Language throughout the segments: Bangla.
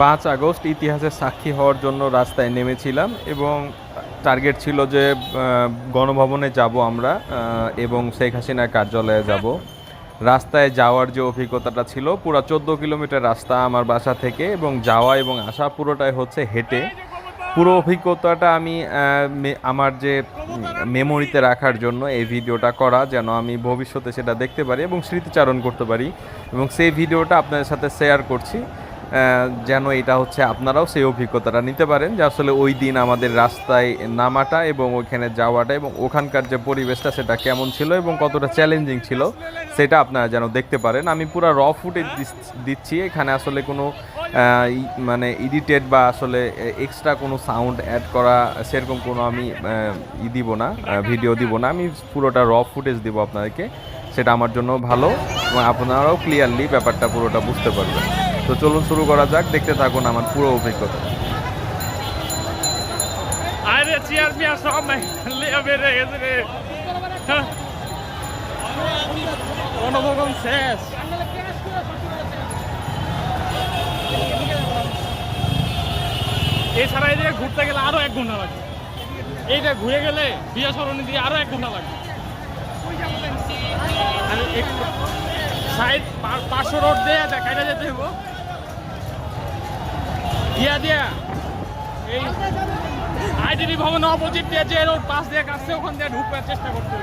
পাঁচ আগস্ট ইতিহাসের সাক্ষী হওয়ার জন্য রাস্তায় নেমেছিলাম এবং টার্গেট ছিল যে গণভবনে যাব আমরা এবং শেখ হাসিনার কার্যালয়ে যাব। রাস্তায় যাওয়ার যে অভিজ্ঞতাটা ছিল, পুরো চোদ্দ কিলোমিটার রাস্তা আমার বাসা থেকে এবং যাওয়া এবং আসা পুরোটাই হচ্ছে হেঁটে। পুরো অভিজ্ঞতাটা আমি আমার যে মেমোরিতে রাখার জন্য এই ভিডিওটা করা, যেন আমি ভবিষ্যতে সেটা দেখতে পারি এবং স্মৃতিচারণ করতে পারি। এবং সেই ভিডিওটা আপনাদের সাথে শেয়ার করছি। যেন এটা হচ্ছে আপনারাও সেই অভিজ্ঞতাটা নিতে পারেন যে আসলে ওই দিন আমাদের রাস্তায় নামাটা এবং ওইখানে যাওয়াটা এবং ওখানকার যে পরিবেশটা সেটা কেমন ছিল এবং কতটা চ্যালেঞ্জিং ছিল, সেটা আপনারা যেন দেখতে পারেন। আমি পুরো র ফুটেজ দিচ্ছি, এখানে আসলে কোনো মানে এডিটেড বা আসলে এক্সট্রা কোনো সাউন্ড অ্যাড করা সেরকম কোনো আমি ই দিব না ভিডিও দিব না। আমি পুরোটা র ফুটেজ দিব আপনাদেরকে, সেটা আমার জন্য ভালো এবং আপনারাও ক্লিয়ারলি ব্যাপারটা পুরোটা বুঝতে পারবেন। তো চলুন শুরু করা যাক। দেখতে থাকুন আমার পুরো অভিজ্ঞতা। এছাড়া এদিকে ঘুরতে গেলে আরও এক ঘণ্টা লাগবে এইটা ঘুরে গেলে বিয়া সরণি দিয়ে আরও এক ঘণ্টা আর সাইড পাঁচশো রোড দিয়ে কাটা যেতে হইব। দিয়া দিয়া এই আইডিবি ভবন অপোজিট দিয়ে যে রোড পাশ দিয়ে কাছে, ওখান দিয়ে ঢুকবার চেষ্টা করতে।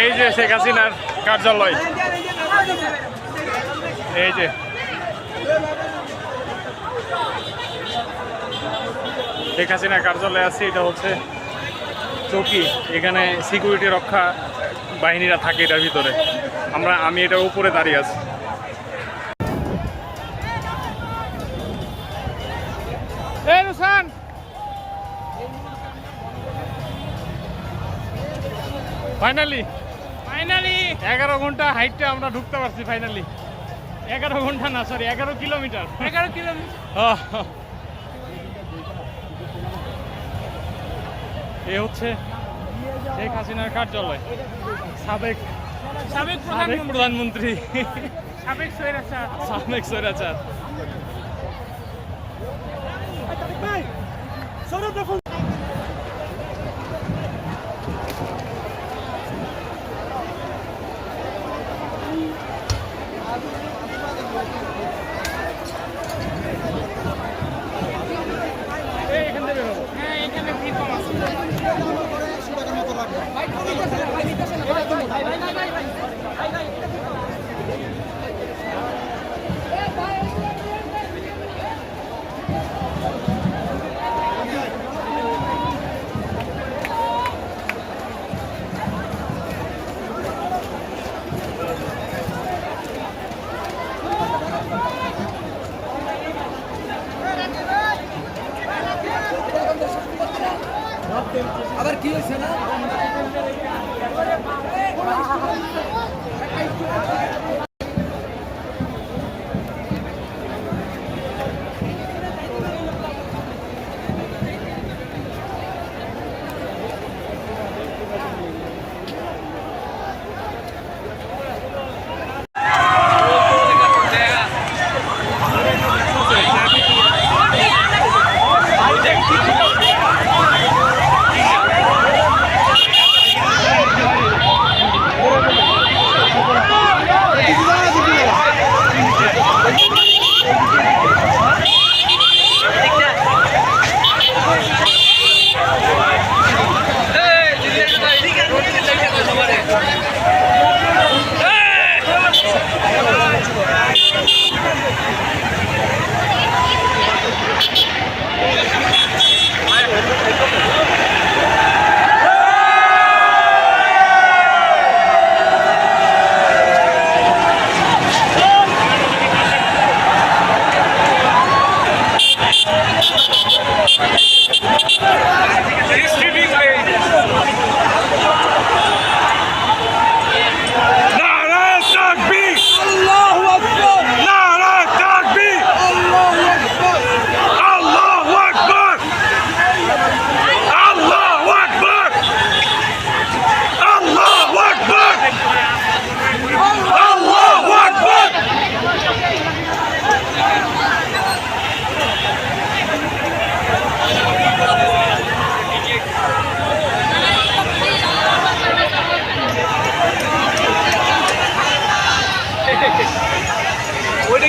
এই যে শেখ হাসিনার কার্যালয়। এই যে। শেখ কার্যালয়ে আছে, এটা হচ্ছে চৌকি। এখানে সিকিউরিটি রক্ষা বাহিনীরা থাকে এটার ভিতরে। আমরা, আমি এটার উপরে দাঁড়িয়ে আছি। ফাইনালি এগারো ঘণ্টা হাইটটা আমরা ঢুকতে পারছি ফাইনালি এগারো ঘণ্টা না সরি এগারো কিলোমিটার এগারো কিলোমিটার এ হচ্ছে শেখ হাসিনার কার্যালয়। সাবেক সাবেক সাবেক প্রধানমন্ত্রী। সাবেক স্বৈরাচার। সাবেক স্বৈরাচার।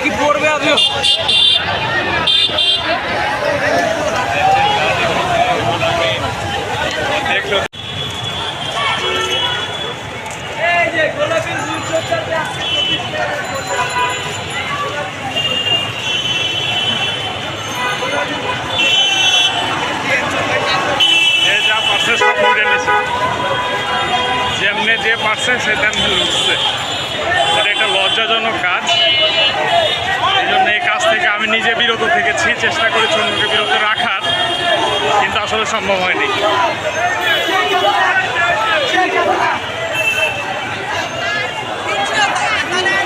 কি উঠে নিছে যেমনে যে পারছে সে তেমনি এটা একটা লজ্জাজনক কাজ। নিজে বিরত থেকেছি চেষ্টা করেছি অন্যকে বিরত রাখার কিন্তু আসলে সম্ভব হয়নি।